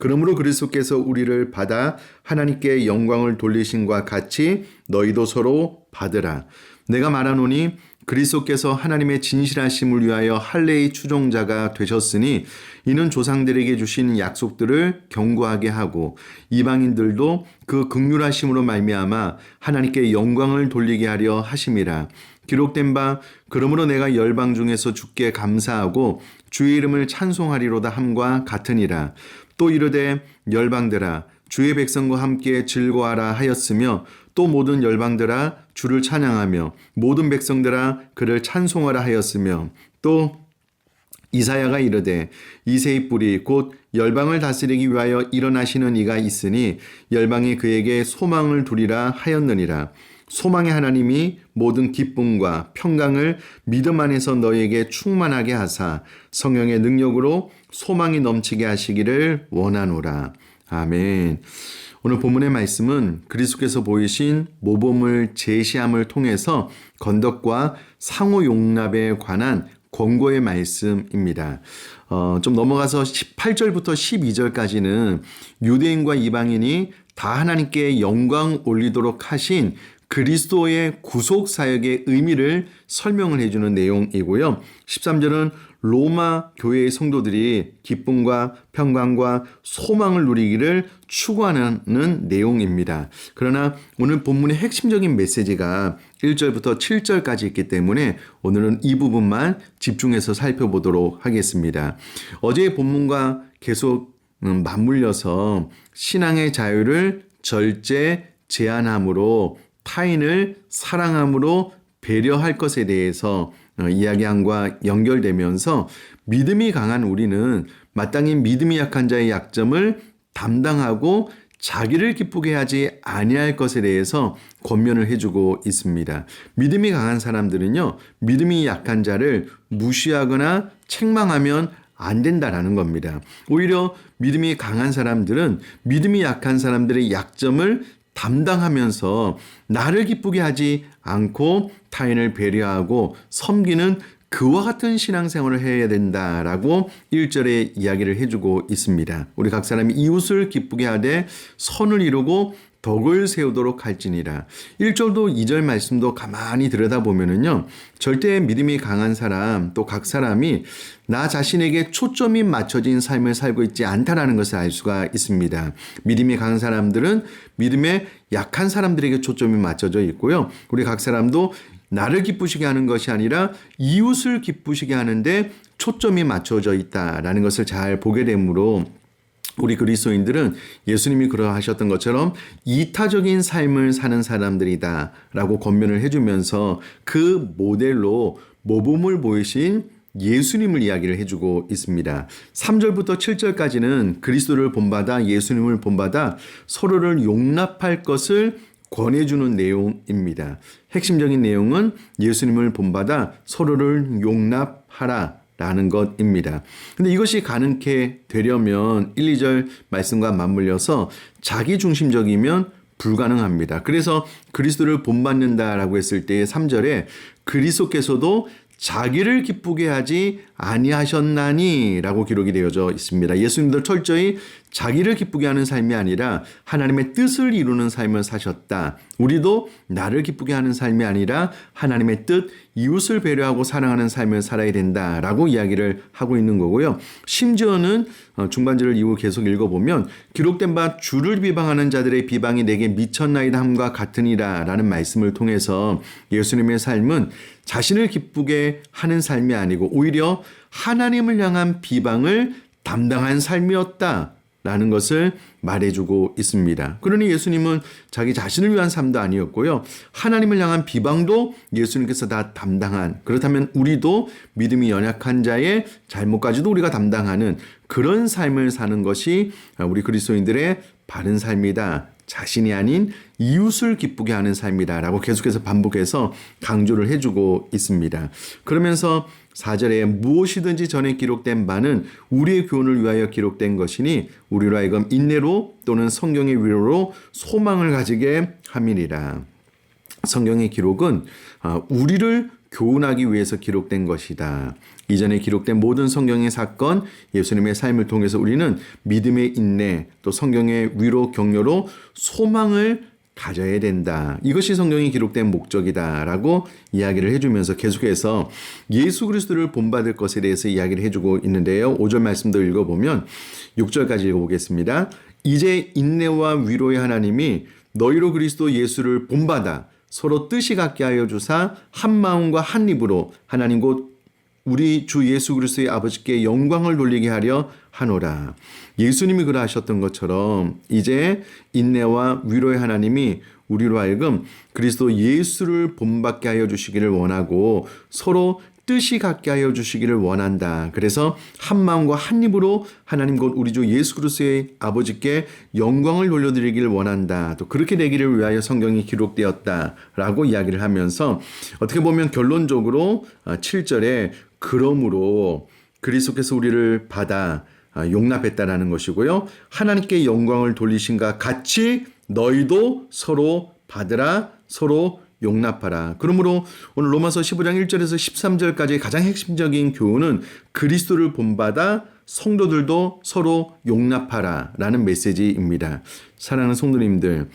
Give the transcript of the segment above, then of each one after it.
그러므로 그리스도께서 우리를 받아 하나님께 영광을 돌리신과 같이 너희도 서로 받으라. 내가 말하노니 그리스도께서 하나님의 진실하심을 위하여 할례의 추종자가 되셨으니 이는 조상들에게 주신 약속들을 경고하게 하고 이방인들도 그 극률하심으로 말미암아 하나님께 영광을 돌리게 하려 하심이라. 기록된 바 그러므로 내가 열방 중에서 주께 감사하고 주의 이름을 찬송하리로다 함과 같으니라. 또 이르되 열방들아 주의 백성과 함께 즐거워하라 하였으며 또 모든 열방들아 주를 찬양하며 모든 백성들아 그를 찬송하라 하였으며 또 이사야가 이르되 이세의 뿌리 곧 열방을 다스리기 위하여 일어나시는 이가 있으니 열방이 그에게 소망을 두리라 하였느니라 소망의 하나님이 모든 기쁨과 평강을 믿음 안에서 너에게 충만하게 하사 성령의 능력으로 소망이 넘치게 하시기를 원하노라. 아멘. 오늘 본문의 말씀은 그리스도께서 보이신 모범을 제시함을 통해서 건덕과 상호 용납에 관한 권고의 말씀입니다. 어, 좀 넘어가서 18절부터 12절까지는 유대인과 이방인이 다 하나님께 영광 올리도록 하신 그리스도의 구속 사역의 의미를 설명을 해주는 내용이고요. 13절은 로마 교회의 성도들이 기쁨과 평강과 소망을 누리기를 추구하는 내용입니다. 그러나 오늘 본문의 핵심적인 메시지가 1절부터 7절까지 있기 때문에 오늘은 이 부분만 집중해서 살펴보도록 하겠습니다. 어제의 본문과 계속 음, 맞물려서 신앙의 자유를 절제 제한함으로 타인을 사랑함으로 배려할 것에 대해서 어, 이야기함과 연결되면서 믿음이 강한 우리는 마땅히 믿음이 약한 자의 약점을 담당하고 자기를 기쁘게 하지 아니할 것에 대해서 권면을 해주고 있습니다. 믿음이 강한 사람들은요, 믿음이 약한 자를 무시하거나 책망하면 안 된다라는 겁니다. 오히려 믿음이 강한 사람들은 믿음이 약한 사람들의 약점을 담당하면서 나를 기쁘게 하지 않고 타인을 배려하고 섬기는 그와 같은 신앙생활을 해야 된다라고 1절에 이야기를 해주고 있습니다. 우리 각 사람이 이웃을 기쁘게 하되 선을 이루고 덕을 세우도록 할지니라. 1절도 2절 말씀도 가만히 들여다보면은요. 절대 믿음이 강한 사람, 또 각 사람이 나 자신에게 초점이 맞춰진 삶을 살고 있지 않다라는 것을 알 수가 있습니다. 믿음이 강한 사람들은 믿음에 약한 사람들에게 초점이 맞춰져 있고요. 우리 각 사람도 나를 기쁘시게 하는 것이 아니라 이웃을 기쁘시게 하는데 초점이 맞춰져 있다라는 것을 잘 보게 되므로 우리 그리스도인들은 예수님이 그러하셨던 것처럼 이타적인 삶을 사는 사람들이다라고 권면을 해주면서 그 모델로 모범을 보이신 예수님을 이야기를 해주고 있습니다. 3절부터 7절까지는 그리스도를 본받아 예수님을 본받아 서로를 용납할 것을 권해주는 내용입니다. 핵심적인 내용은 예수님을 본받아 서로를 용납하라 라는 것입니다. 근데 이것이 가능케 되려면 1, 2절 말씀과 맞물려서 자기 중심적이면 불가능합니다. 그래서 그리스도를 본받는다라고 했을 때 3절에 그리스도께서도 자기를 기쁘게 하지 아니하셨나니라고 기록이 되어져 있습니다. 예수님도 철저히 자기를 기쁘게 하는 삶이 아니라 하나님의 뜻을 이루는 삶을 사셨다. 우리도 나를 기쁘게 하는 삶이 아니라 하나님의 뜻, 이웃을 배려하고 사랑하는 삶을 살아야 된다라고 이야기를 하고 있는 거고요. 심지어는 어, 중반절을 이후 계속 읽어보면 기록된 바 주를 비방하는 자들의 비방이 내게 미쳤나이다 함과 같으니라 라는 말씀을 통해서 예수님의 삶은 자신을 기쁘게 하는 삶이 아니고 오히려 하나님을 향한 비방을 담당한 삶이었다. 라는 것을 말해주고 있습니다. 그러니 예수님은 자기 자신을 위한 삶도 아니었고요. 하나님을 향한 비방도 예수님께서 다 담당한, 그렇다면 우리도 믿음이 연약한 자의 잘못까지도 우리가 담당하는 그런 삶을 사는 것이 우리 그리스도인들의 바른 삶이다. 자신이 아닌 이웃을 기쁘게 하는 삶이다 라고 계속해서 반복해서 강조를 해주고 있습니다. 그러면서 4절에 무엇이든지 전에 기록된 바는 우리의 교훈을 위하여 기록된 것이니 우리로 하여금 인내로 또는 성경의 위로로 소망을 가지게 함이니라. 성경의 기록은 아, 우리를 교훈하기 위해서 기록된 것이다. 이전에 기록된 모든 성경의 사건, 예수님의 삶을 통해서 우리는 믿음의 인내, 또 성경의 위로 격려로 소망을 가져야 된다. 이것이 성경에 기록된 목적이다라고 이야기를 해주면서 계속해서 예수 그리스도를 본받을 것에 대해서 이야기를 해주고 있는데요. 5절 말씀도 읽어보면 6절까지 읽어보겠습니다. 이제 인내와 위로의 하나님이 너희로 그리스도 예수를 본받아 서로 뜻이 같게 하여 주사 한 마음과 한 입으로 하나님 곧 우리 주 예수 그리스도의 아버지께 영광을 돌리게 하려 하노라. 예수님이 그러하셨던 것처럼 이제 인내와 위로의 하나님이 우리로 하여금 그리스도 예수를 본받게 하여 주시기를 원하고 서로 뜻이 같게 하여 주시기를 원한다. 그래서 한 마음과 한 입으로 하나님 곧 우리 주 예수 그리스도의 아버지께 영광을 돌려드리기를 원한다. 또 그렇게 되기를 위하여 성경이 기록되었다라고 이야기를 하면서 어떻게 보면 결론적으로 7절에 그러므로 그리스도께서 우리를 받아 용납했다라는 것이고요. 하나님께 영광을 돌리신가 같이 너희도 서로 받으라 서로 용납하라. 그러므로 오늘 로마서 15장 1절에서 13절까지의 가장 핵심적인 교훈은 그리스도를 본받아 성도들도 서로 용납하라 라는 메시지입니다. 사랑하는 성도님들,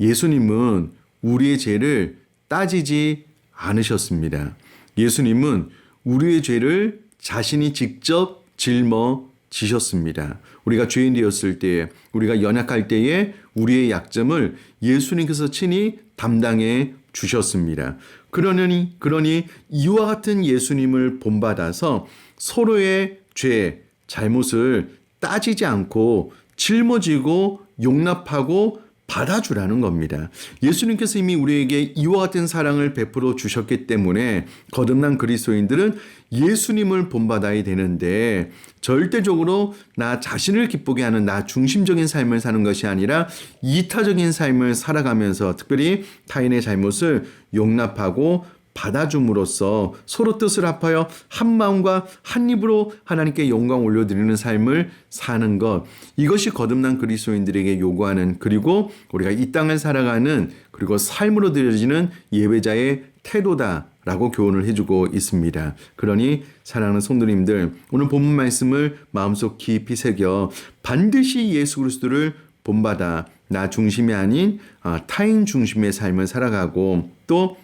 예수님은 우리의 죄를 따지지 않으셨습니다. 예수님은 우리의 죄를 자신이 직접 짊어 지셨습니다. 우리가 죄인 되었을 때에, 우리가 연약할 때에 우리의 약점을 예수님께서 친히 담당해 주셨습니다. 그러니 그러니 이와 같은 예수님을 본받아서 서로의 죄, 잘못을 따지지 않고 짊어지고 용납하고 받아주라는 겁니다. 예수님께서 이미 우리에게 이와 같은 사랑을 베풀어 주셨기 때문에 거듭난 그리스도인들은 예수님을 본받아야 되는데 절대적으로 나 자신을 기쁘게 하는 나 중심적인 삶을 사는 것이 아니라 이타적인 삶을 살아가면서 특별히 타인의 잘못을 용납하고 받아줌으로써 서로 뜻을 합하여 한 마음과 한 입으로 하나님께 영광 올려드리는 삶을 사는 것 이것이 거듭난 그리스도인들에게 요구하는 그리고 우리가 이 땅을 살아가는 그리고 삶으로 드려지는 예배자의 태도다. 라고 교훈을 해주고 있습니다. 그러니 사랑하는 성도님들 오늘 본문 말씀을 마음속 깊이 새겨 반드시 예수 그리스도를 본받아 나 중심이 아닌 아, 타인 중심의 삶을 살아가고 또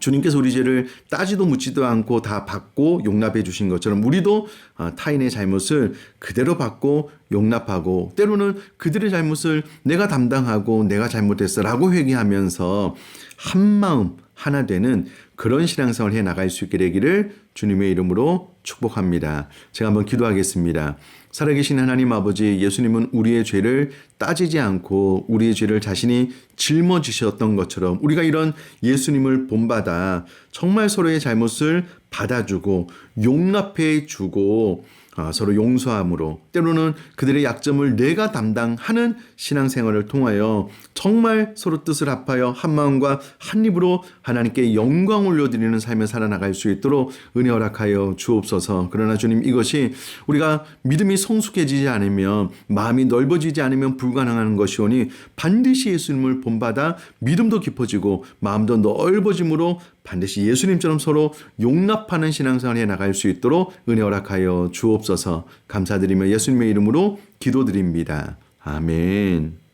주님께서 우리 죄를 따지도 묻지도 않고 다 받고 용납해 주신 것처럼 우리도 아, 타인의 잘못을 그대로 받고 용납하고 때로는 그들의 잘못을 내가 담당하고 내가 잘못했어라고 회개하면서 한 마음 하나 되는 그런 신앙생활을 해 나갈 수 있게 되기를 주님의 이름으로 축복합니다. 제가 한번 기도하겠습니다. 살아계신 하나님 아버지 예수님은 우리의 죄를 따지지 않고 우리의 죄를 자신이 짊어지셨던 것처럼 우리가 이런 예수님을 본받아 정말 서로의 잘못을 받아주고 용납해 주고 아, 서로 용서함으로 때로는 그들의 약점을 내가 담당하는 신앙생활을 통하여 정말 서로 뜻을 합하여 한 마음과 한 입으로 하나님께 영광 올려드리는 삶을 살아나갈 수 있도록 은혜 허락하여 주옵소서. 그러나 주님 이것이 우리가 믿음이 성숙해지지 않으면 마음이 넓어지지 않으면 불가능한 것이오니 반드시 예수님을 본받아 믿음도 깊어지고 마음도 넓어짐으로 반드시 예수님처럼 서로 용납하는 신앙생활에 나갈 수 있도록 은혜 허락하여 주옵소서 감사드리며 예수님의 이름으로 기도드립니다. 아멘.